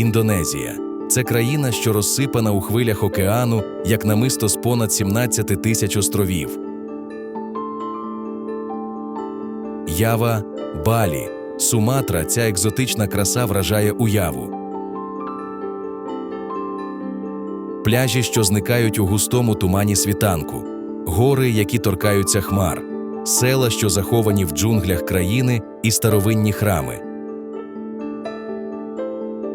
Індонезія це країна, що розсипана у хвилях океану, як намисто з понад 17 тисяч островів. Ява, Балі, Суматра ця екзотична краса вражає уяву. Пляжі, що зникають у густому тумані світанку, гори, які торкаються хмар, села, що заховані в джунглях країни, і старовинні храми.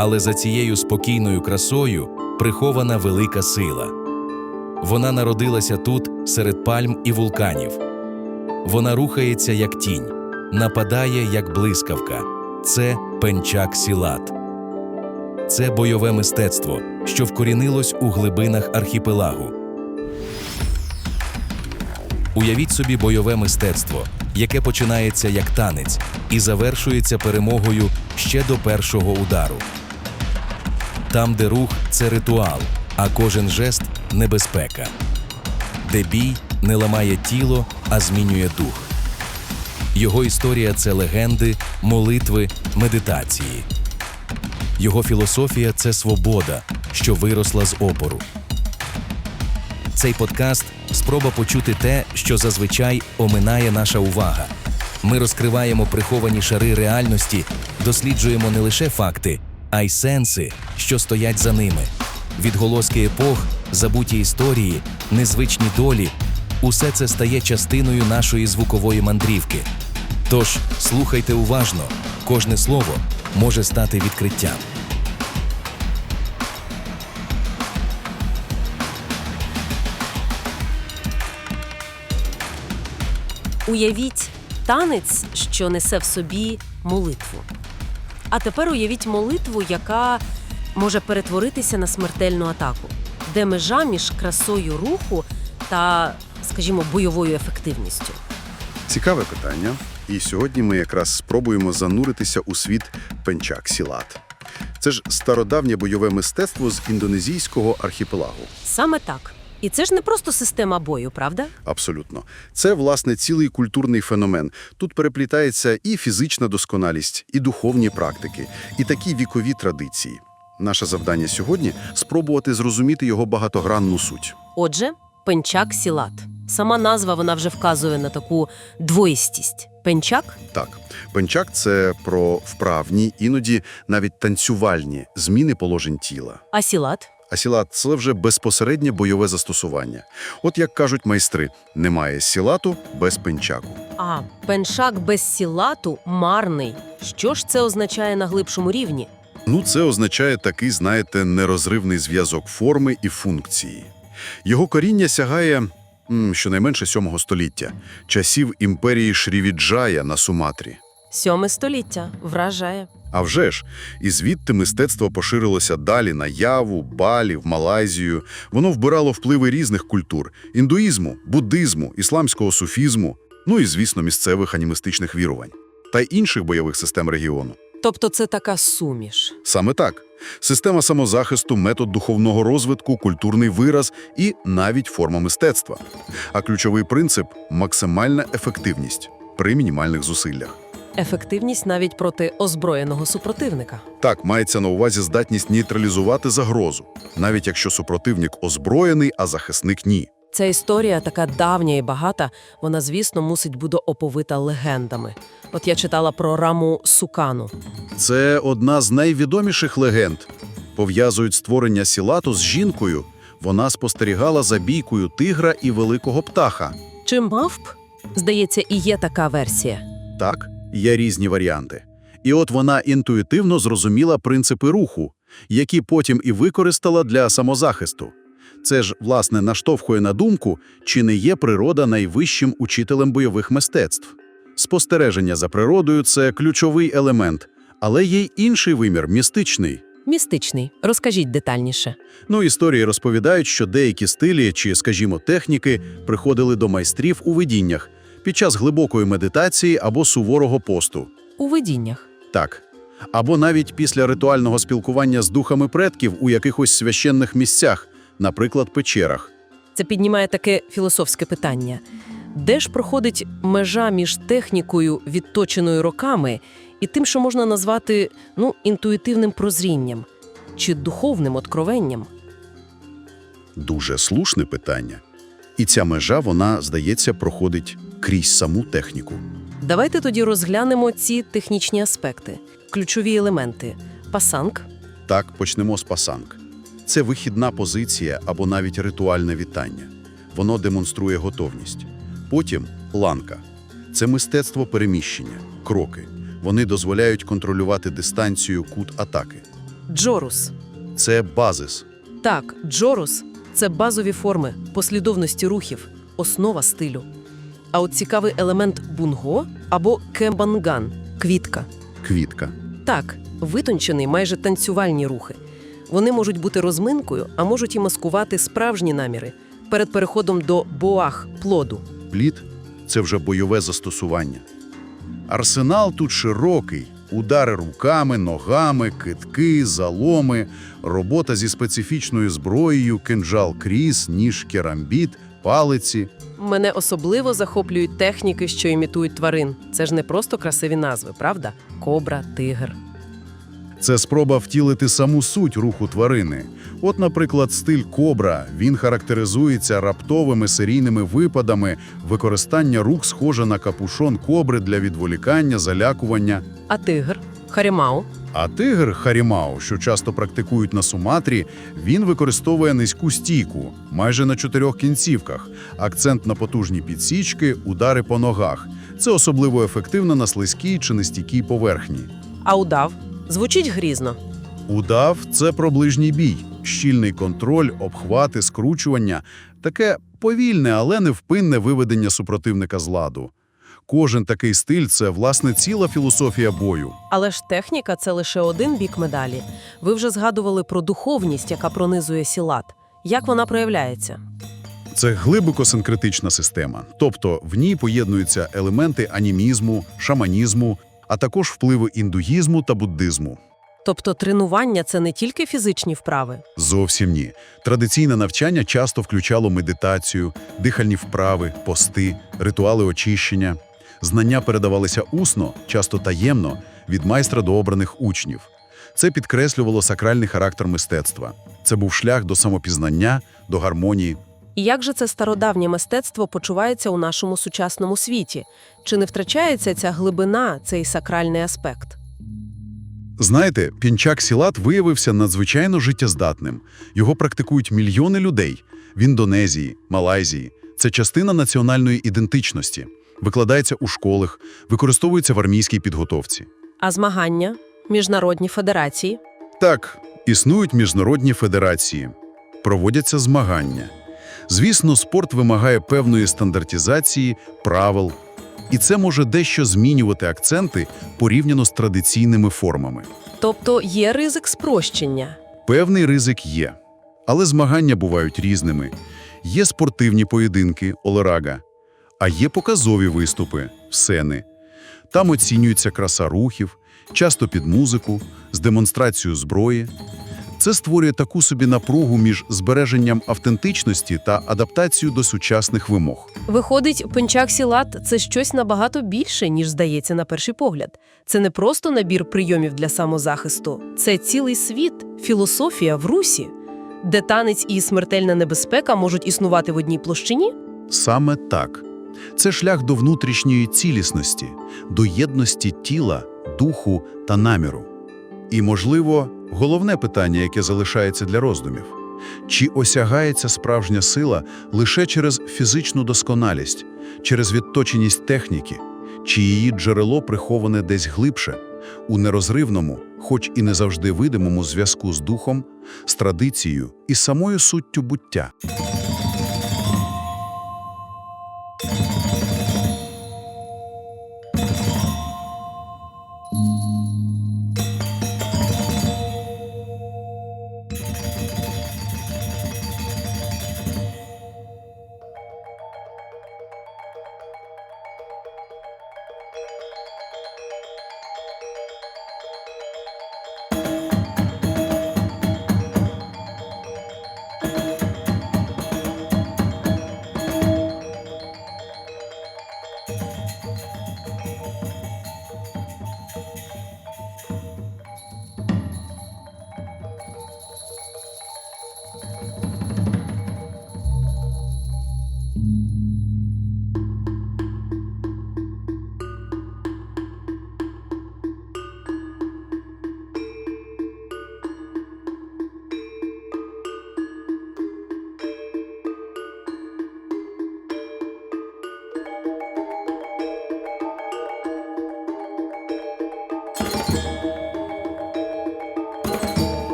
Але за цією спокійною красою прихована велика сила. Вона народилася тут, серед пальм і вулканів. Вона рухається як тінь, нападає як блискавка. Це пенчак сілат. Це бойове мистецтво, що вкорінилось у глибинах архіпелагу. Уявіть собі бойове мистецтво, яке починається як танець і завершується перемогою ще до першого удару. Там, де рух це ритуал, а кожен жест небезпека. Де бій не ламає тіло, а змінює дух. Його історія це легенди, молитви, медитації. Його філософія це свобода, що виросла з опору. Цей подкаст спроба почути те, що зазвичай оминає наша увага. Ми розкриваємо приховані шари реальності, досліджуємо не лише факти, а й сенси, що стоять за ними. Відголоски епох, забуті історії, незвичні долі усе це стає частиною нашої звукової мандрівки. Тож слухайте уважно, кожне слово може стати відкриттям. Уявіть танець, що несе в собі молитву. А тепер уявіть молитву, яка може перетворитися на смертельну атаку, де межа між красою руху та, скажімо, бойовою ефективністю. Цікаве питання. І сьогодні ми якраз спробуємо зануритися у світ пенчак сілат. Це ж стародавнє бойове мистецтво з індонезійського архіпелагу. Саме так. І це ж не просто система бою, правда? Абсолютно. Це, власне, цілий культурний феномен. Тут переплітається і фізична досконалість, і духовні практики, і такі вікові традиції. Наше завдання сьогодні спробувати зрозуміти його багатогранну суть. Отже, пенчак сілат. Сама назва вона вже вказує на таку двоїстість. Пенчак Так, пенчак це про вправні, іноді навіть танцювальні зміни положень тіла. а сілат А сілат – це вже безпосереднє бойове застосування. От як кажуть майстри, немає сілату без пенчаку. А пеншак без сілату марний. Що ж це означає на глибшому рівні? Ну, це означає такий, знаєте, нерозривний зв'язок форми і функції. Його коріння сягає м, щонайменше 7 століття, часів імперії Шрівіджая на Суматрі. Сьоме століття вражає. А вже ж, і звідти мистецтво поширилося далі на Яву, Балі, в Малайзію. Воно вбирало впливи різних культур – індуїзму, буддизму, ісламського суфізму, ну і, звісно, місцевих анімістичних вірувань. Та й інших бойових систем регіону. Тобто це така суміш. Саме так. Система самозахисту, метод духовного розвитку, культурний вираз і навіть форма мистецтва. А ключовий принцип – максимальна ефективність при мінімальних зусиллях. Ефективність навіть проти озброєного супротивника. Так, мається на увазі здатність нейтралізувати загрозу, навіть якщо супротивник озброєний, а захисник ні. Ця історія така давня і багата, вона, звісно, мусить бути оповита легендами. От я читала про раму Сукану. Це одна з найвідоміших легенд. Пов'язують створення сілату з жінкою. Вона спостерігала за бійкою тигра і великого птаха. Чи мавп? Здається, і є така версія. Так, є різні варіанти. І от вона інтуїтивно зрозуміла принципи руху, які потім і використала для самозахисту. Це ж, власне, наштовхує на думку, чи не є природа найвищим учителем бойових мистецтв. Спостереження за природою – це ключовий елемент, але є й інший вимір – містичний. Містичний. Розкажіть детальніше. Ну, історії розповідають, що деякі стилі чи, скажімо, техніки приходили до майстрів у видіннях під час глибокої медитації або суворого посту. У видіннях. Так. Або навіть після ритуального спілкування з духами предків у якихось священних місцях, наприклад, печерах. Це піднімає таке філософське питання. Де ж проходить межа між технікою, відточеною роками, і тим, що можна назвати ну, інтуїтивним прозрінням? чи духовним откровенням? Дуже слушне питання. І ця межа, вона, здається, проходить крізь саму техніку. Давайте тоді розглянемо ці технічні аспекти, ключові елементи: пасанг, Так, почнемо з пасанг. Це вихідна позиція або навіть ритуальне вітання. Воно демонструє готовність. Потім ланка. Це мистецтво переміщення, кроки. Вони дозволяють контролювати дистанцію кут атаки. джорус. Це базис. Так, джорус це базові форми, послідовності рухів, основа стилю. А от цікавий елемент бунго або кембанган квітка. Квітка. Так, витончені майже танцювальні рухи. Вони можуть бути розминкою, а можуть і маскувати справжні наміри перед переходом до боах плоду. Плід – це вже бойове застосування. Арсенал тут широкий. Удари руками, ногами, китки, заломи, робота зі специфічною зброєю, кинджал кріс, ніж керамбіт, палиці. Мене особливо захоплюють техніки, що імітують тварин. Це ж не просто красиві назви, правда? Кобра, тигр. Це спроба втілити саму суть руху тварини. От, наприклад, стиль кобра. Він характеризується раптовими серійними випадами, використання рук схоже на капушон кобри для відволікання, залякування. А тигр, харімау. А тигр Харімау, що часто практикують на Суматрі, він використовує низьку стійку, майже на чотирьох кінцівках, акцент на потужні підсічки, удари по ногах. Це особливо ефективно на слизькій чи нестійкій поверхні. А удав звучить грізно. Удав – це про ближній бій, щільний контроль, обхвати, скручування – таке повільне, але невпинне виведення супротивника з ладу. Кожен такий стиль – це, власне, ціла філософія бою. Але ж техніка це лише один бік медалі. Ви вже згадували про духовність, яка пронизує сілат. Як вона проявляється? Це глибоко синкретична система, тобто в ній поєднуються елементи анімізму, шаманізму, а також впливи індуїзму та буддизму. Тобто тренування це не тільки фізичні вправи. Зовсім ні. Традиційне навчання часто включало медитацію, дихальні вправи, пости, ритуали очищення. Знання передавалися усно, часто таємно, від майстра до обраних учнів. Це підкреслювало сакральний характер мистецтва. Це був шлях до самопізнання, до гармонії. І як же це стародавнє мистецтво почувається у нашому сучасному світі? Чи не втрачається ця глибина, цей сакральний аспект? Знаєте, пінчак Сілат виявився надзвичайно життєздатним. Його практикують мільйони людей в Індонезії, Малайзії. Це частина національної ідентичності. Викладається у школах, використовується в армійській підготовці. А змагання, міжнародні федерації? Так, існують міжнародні федерації, проводяться змагання. Звісно, спорт вимагає певної стандартизації, правил, і це може дещо змінювати акценти порівняно з традиційними формами. Тобто є ризик спрощення. Певний ризик є, але змагання бувають різними. Є спортивні поєдинки, олерага, а є показові виступи, сцени. Там оцінюється краса рухів, часто під музику, з демонстрацією зброї. Це створює таку собі напругу між збереженням автентичності та адаптацією до сучасних вимог. Виходить, пенчак сілат це щось набагато більше, ніж здається на перший погляд. Це не просто набір прийомів для самозахисту, це цілий світ, філософія в русі, де танець і смертельна небезпека можуть існувати в одній площині. Саме так. Це шлях до внутрішньої цілісності, до єдності тіла, духу та наміру. І, можливо, головне питання, яке залишається для роздумів – чи осягається справжня сила лише через фізичну досконалість, через відточеність техніки, чи її джерело приховане десь глибше, у нерозривному, хоч і не завжди видимому зв'язку з духом, з традицією і самою суттю буття?